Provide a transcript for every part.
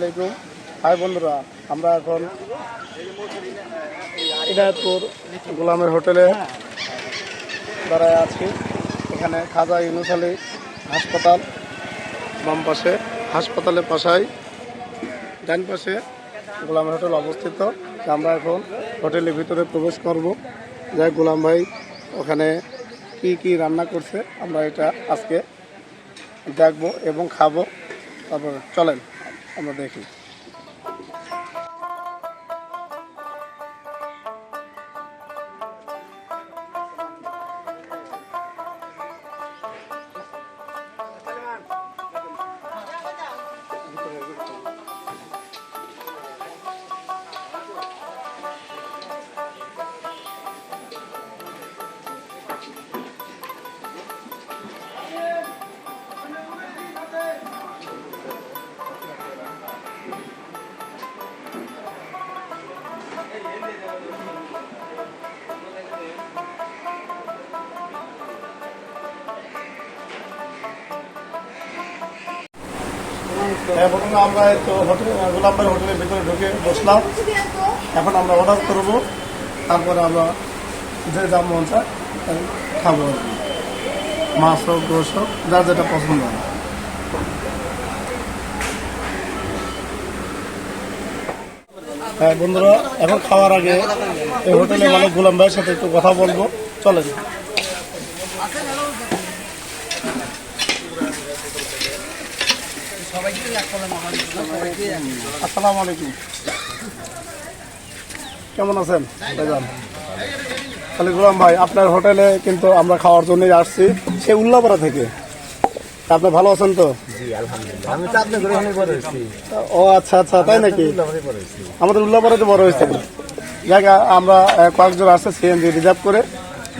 আলাইকুম। হাই বন্ধুরা, আমরা এখন ইনায়তপুর গোলামের হোটেলে দাঁড়ায় আছি। এখানে খাজা ইউনুস আলী হাসপাতাল, বাম পাশে, হাসপাতালের পাশায় ডান পাশে গোলামের হোটেল অবস্থিত আমরা এখন হোটেলের ভিতরে প্রবেশ করব। যাই গোলাম ভাই, ওখানে কি কি রান্না করছে, আমরা এটা আজকে দেখব এবং খাব। তারপর চলেন। আমরা দেখি। এখন আমরা তো হোটেল গোলাম ভাই হোটেলের ভিতরে ঢুকে বসলাম। এখন আমরা অর্ডার করব, তারপরে আমরা যে যা মন চায় খাব আর কি। মাছ হোক গোস হোক যার যেটা পছন্দ হয়। হ্যাঁ বন্ধুরা, এখন খাওয়ার আগে এই হোটেলে মালিক গোলাম ভাইয়ের সাথে একটু কথা বলব। চলে চলেন আসসালামু আলাইকুম। কেমন আছেন? ভাইজান। তাহলে গোলাম ভাই আপনার হোটেলে কিন্তু আমরা খাওয়ার জন্যই আসছি। সে উল্লাপাড়া থেকে। আপনি ভালো আছেন তো? ও আচ্ছা আচ্ছা তাই নাকি? আমাদের উল্লাপাড়াতে বড় হয়েছে। জায়গা আমরা কয়েকজন আসছে সিএনজি রিজার্ভ করে।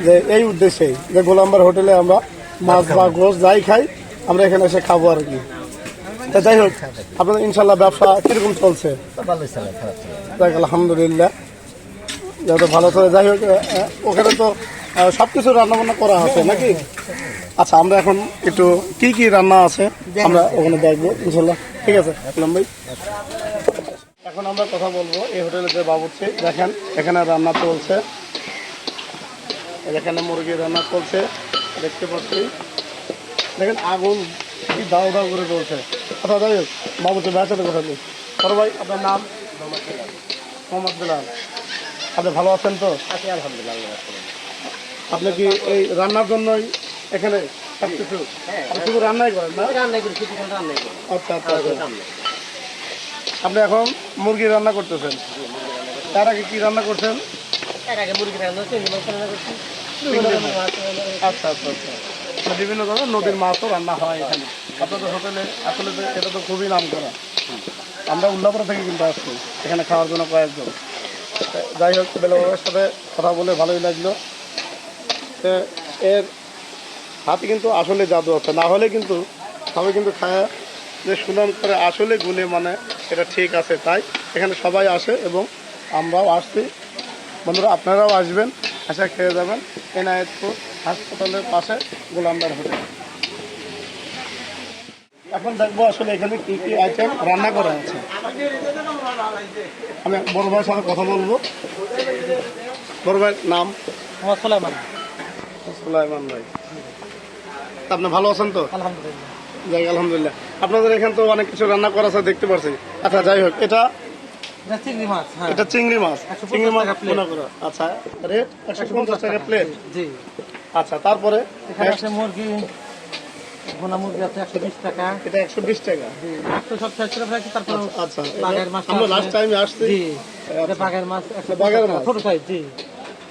যে এই উদ্দেশ্যেই যে গোলাম্বার হোটেলে আমরা মাছ বা গোস যাই খাই আমরা এখানে এসে খাব আর কি। তা যাই হোক, আপনাদের ইনশাল্লাহ ব্যবসা কীরকম চলছে? আলহামদুলিল্লাহ। যত ভালো চলে, যাই হোক ওখানে তো সব কিছু রান্না বান্না করা আছে নাকি? আচ্ছা আমরা এখন একটু কি কি রান্না আছে আমরা ওখানে দেখব, ইনশাল্লাহ। ঠিক আছে ভাই এখন আমরা কথা বলব এই হোটেলে যে বাবুর্চি, দেখেন, এখানে রান্না চলছে। এখানে মুরগি রান্না চলছে, দেখতে পাচ্ছি। দেখেন, আগুন কি দাও দাও করে চলছে কথা যাই হোক বাবুর্চি ভাইয়ের সাথে কথা বলি। বড় ভাই আপনার নাম? মোহাম্মদ বিলাল। আপনি ভালো আছেন তো? আছি আলহামদুলিল্লাহ আপনি কি এই রান্নার জন্যই এখানে সব আপনি শুধু রান্নাই করেন না? রান্নাই করি কিছুক্ষণ রান্নাই করি আচ্ছা আচ্ছা আচ্ছা। আপনি এখন মুরগি রান্না করতেছেন? তার আগে কি রান্না করছেন? আগে মুরগি রান্না করছি। আচ্ছা আচ্ছা আচ্ছা। বিভিন্ন ধরনের নদীর মাছও রান্না হয় এখানে। আপনাদের হোটেলে, আসলে তো এটা তো খুবই নাম করা আমরা উল্লাপাড়া থেকে কিন্তু আসছি, এখানে খাওয়ার জন্য কয়েকজন। যাই হোক বেলাবাবার সাথে কথা বলে ভালোই লাগল। এর হাতে কিন্তু আসলে জাদু আছে, না হলে কিন্তু সবাই কিন্তু খায়। যে সুনাম করে আসলে গুণে মানে এটা ঠিক আছে, তাই এখানে সবাই আসে এবং আমরাও আসছি। বন্ধুরা, আপনারাও আসবেন, আশা খেয়ে যাবেন। এনায়েতপুর হাসপাতালের পাশে গোলামদার হোটেল। এখন দেখব আসলে এখানে কি কি আইটেম রান্না করা আছে। আমি বড় ভাইয়ের সাথে কথা বলব। বড় ভাইয়ের নাম? আমার সোলাইমান। সুলাইমান ভাই। আপনি ভালো আছেন তো? আলহামদুলিল্লাহ। যাই আলহামদুলিল্লাহ। আপনাদের এখানে তো অনেক কিছু রান্না করা আছে দেখতে পাচ্ছি আচ্ছা যাই হোক এটা চিংড়ি মাছ হ্যাঁ। এটা চিংড়ি মাছ। 150 চিংড়ি মাছ আচ্ছা রেট একশো পঞ্চাশ টাকা প্লেট জি। আচ্ছা তারপরে এখানে আছে মুরগি ভোনা মুরগি আছে একশো বিশ টাকা। এটা একশো বিশ টাকা। জি তো সব শেষ করে ফেলেছি তারপর আচ্ছা বাঘের মাছ আমরা লাস্ট টাইমে আসছি। বাঘের মাছ বাঘের মাছ? ছোট সাইজ জি।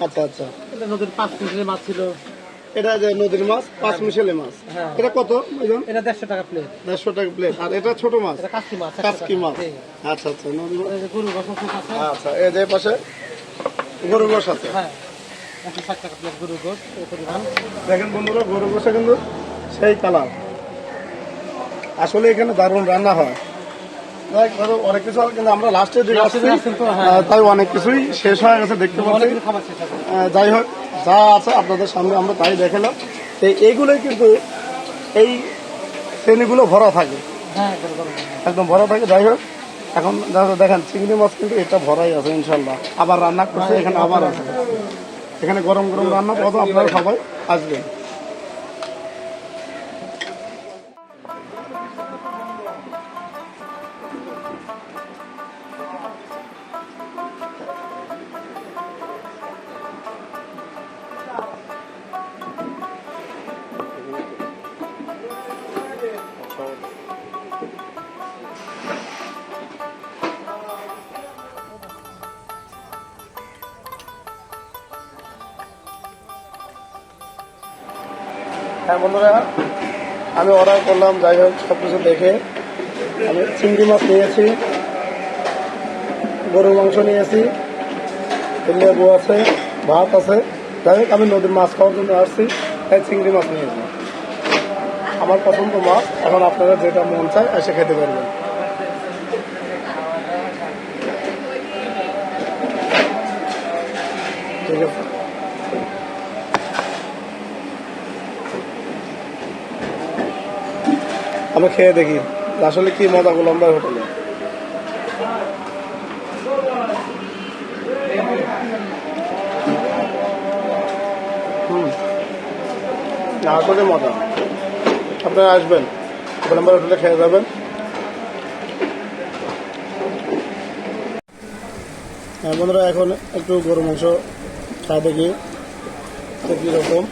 আচ্ছা আচ্ছা। এটা নদীর পাঁচ মাছ ছিল। এটা যে নদীর মাছ পাঁচ মিশেলে মাছ। হ্যাঁ। এটা কত এটা দেড়শো টাকা প্লেট দেড়শো টাকা প্লেট আর এটা ছোট মাছ? কাস্কি মাছ আচ্ছা আচ্ছা নদী মাছ। গরু আচ্ছা এই যে পাশে গরু গোশ আছে। হ্যাঁ। একশো ষাট টাকা প্লেট গরু গোস পরিমাণ। দেখেন বন্ধুরা গরু গোশে কিন্তু সেই কালার। আসলে এখানে দারুণ রান্না হয়। অনেক কিছু কিন্তু আমরা লাস্টে যে হ্যাঁ। তাই অনেক কিছুই শেষ হয়ে গেছে দেখতে পাচ্ছি। যাই হোক যা আছে আপনাদের সামনে আমরা তাই দেখালাম। এইগুলোই কিন্তু এই শ্রেণীগুলো ভরা থাকে। হ্যাঁ একদম ভরা থাকে। যাই হোক এখন দেখেন চিংড়ি মাছ কিন্তু এটা ভরাই আছে ইনশাল্লাহ আবার রান্না করছে এখানে আবার আছে। এখানে গরম গরম রান্না পদ আপনারা সবাই আসবেন। হ্যাঁ বন্ধুরা, আমি অর্ডার করলাম, যাই হোক সব কিছু দেখে আমি চিংড়ি মাছ নিয়েছি গরু মাংস নিয়েছি লেবু আছে, ভাত আছে। যাই হোক, আমি নদীর মাছ খাওয়ার জন্য আসছি, তাই চিংড়ি মাছ নিয়েছি। আমার পছন্দ মাছ, এখন আপনারা যেটা মন চায়, এসে খেতে পারবেন। আমি খেয়ে দেখি। আসলে কি মজা ভাই হোটেলে? না, আসলে মজা। আপনারা আসবেন। গোলাম্বার হোটেলে খেয়ে যাবেন। হ্যাঁ বন্ধুরা এখন একটু গরু মাংস খাই দেখি কীরকম?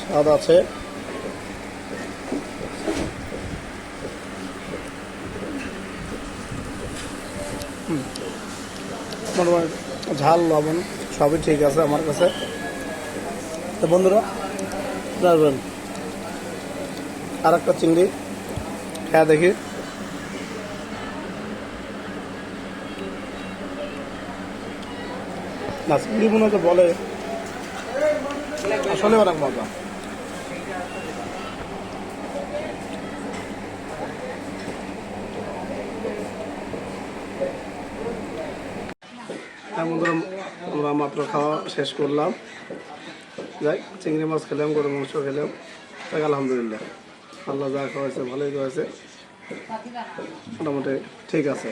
স্বাদ আছে। মোটামুটি ঝাল, লবণ সবই ঠিক আছে আমার কাছে। তো বন্ধুরা আর একটা চিংড়ি, খেয়ে দেখি। না, চিংড়ি মনে তো বলে। আসলে অনেক মজা। আমরা মাত্র খাওয়া শেষ করলাম। যাই, চিংড়ি মাছ খেলাম গরু মাংস খেলাম। তাই আলহামদুলিল্লাহ। আল্লাহ যা খাওয়াইছে, ভালোই খাওয়াইছে। মোটামুটি ঠিক আছে।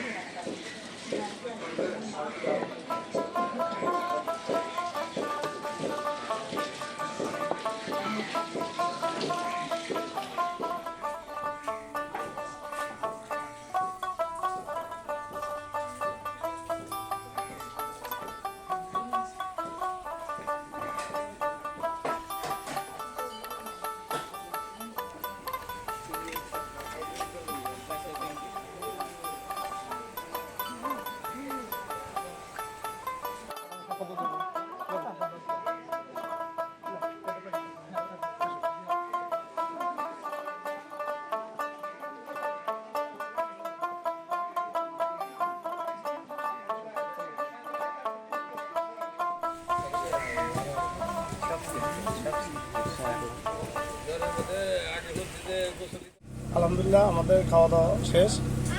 আলহামদুলিল্লাহ, আমাদের খাওয়া দাওয়া শেষ।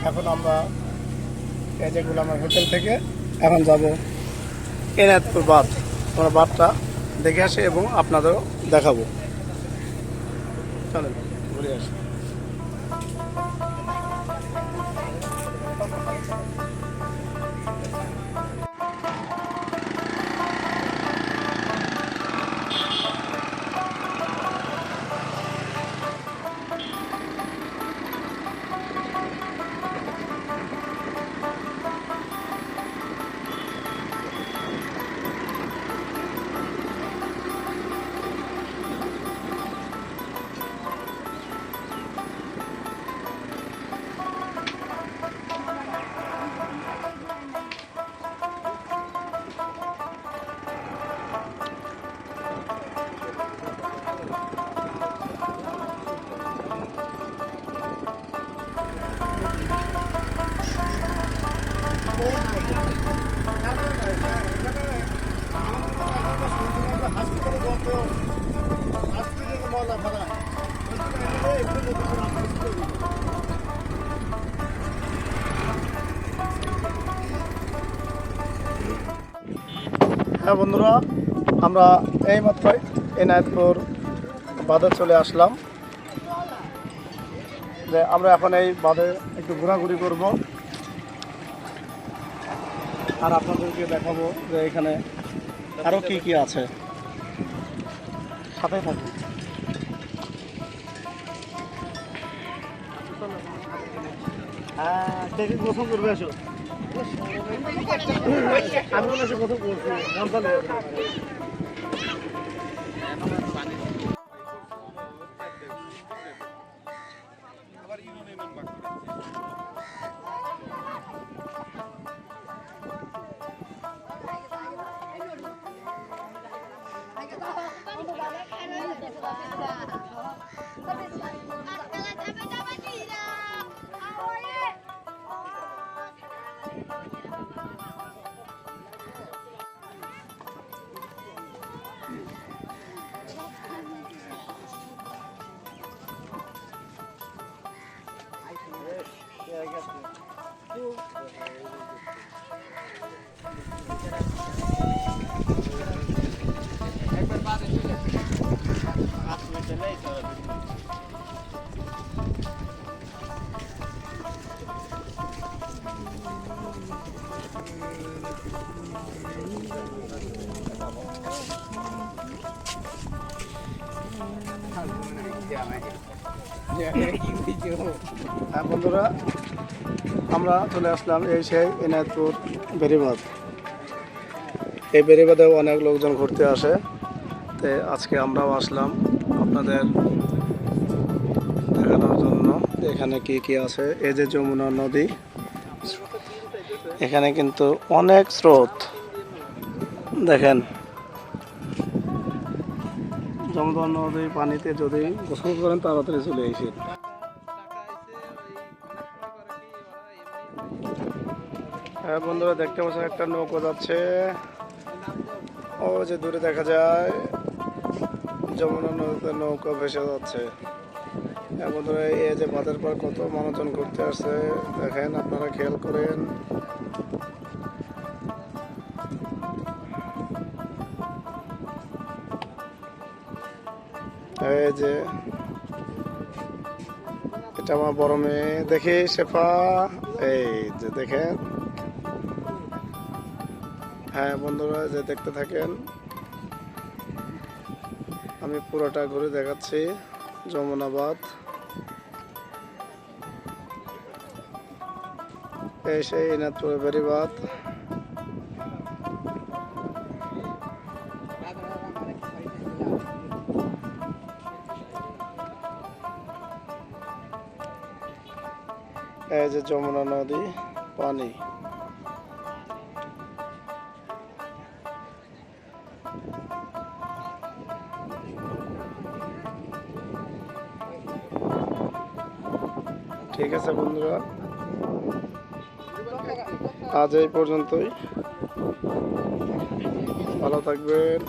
এখন আমরা এই যে গুলামের হোটেল থেকে এখন যাব এনায়তপুর বাঁধ। আমরা বাঁধটা দেখে আসি এবং আপনাদেরও দেখাবো। চলেন, ঘুরে আসি। হ্যাঁ বন্ধুরা, আমরা এইমাত্র এনায়তপুর বাঁধে চলে আসলাম। যে আমরা এখন এই বাঁধে একটু ঘোরাঘুরি করব। আর আপনাদেরকে দেখাবো যে এখানে আরও কি কি আছে। সাথে থাকুন। হ্যাঁ কে কে গোসল করবে আসো? আমি মনে হচ্ছে গোসল করছি। হ্যাঁ বন্ধুরা, আমরা চলে আসলাম এই সেই এনায়তপুর বেরিবাদ এই বেরিবাদেও অনেক লোকজন ঘুরতে আসে। তো আজকে আমরাও আসলাম আপনাদের দেখানোর জন্য। এখানে কি কি আছে? এই যে যমুনা নদী এখানে কিন্তু অনেক স্রোত। দেখেন। যমুনা নদীর পানিতে যদি গোসল করেন, তাড়াতাড়ি চলে এসে হ্যাঁ বন্ধুরা, দেখতে পাচ্ছেন একটা নৌকো যাচ্ছে। ও যে দূরে দেখা যায়। যমুনা নদীতে নৌকা ভেসে যাচ্ছে। হ্যাঁ বন্ধুরা, এই যে বাঁধের পর কত মানুষজন ঘুরতে আসছে, দেখেন, আপনারা খেয়াল করেন। যে এটা আমার বড় মেয়ে। দেখি, শেফা। এই যে দেখেন। হ্যাঁ বন্ধুরা, যে দেখতে থাকেন। আমি পুরোটা ঘুরে দেখাচ্ছি। যমুনাবাদ। এই সেই ইনাদপুর বেরিবাদ যে যমুনা নদী, পানি। ঠিক আছে বন্ধুরা। আজ এই পর্যন্তই। ভালো থাকবেন,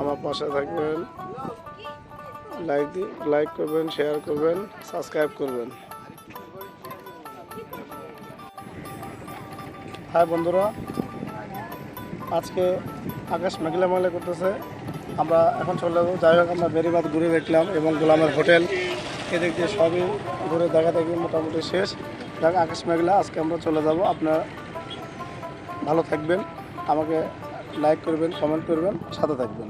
আমার পাশে থাকবেন। লাইক লাইক করবেন শেয়ার করবেন সাবস্ক্রাইব করবেন। হাই বন্ধুরা, আজকে আকাশ মেঘলা মেঘলা করতেছে। আমরা এখন চলে যাব। যাই হোক, আমরা বেরিবাদ ঘুরে দেখলাম এবং গোলামের হোটেল। এদিক দিয়ে সবই ঘুরে দেখা দেখি মোটামুটি শেষ। যাক, আকাশ মেঘলা, আজকে আমরা চলে যাব। আপনার ভালো থাকবেন। আমাকে লাইক করবেন কমেন্ট করবেন, সাথে থাকবেন।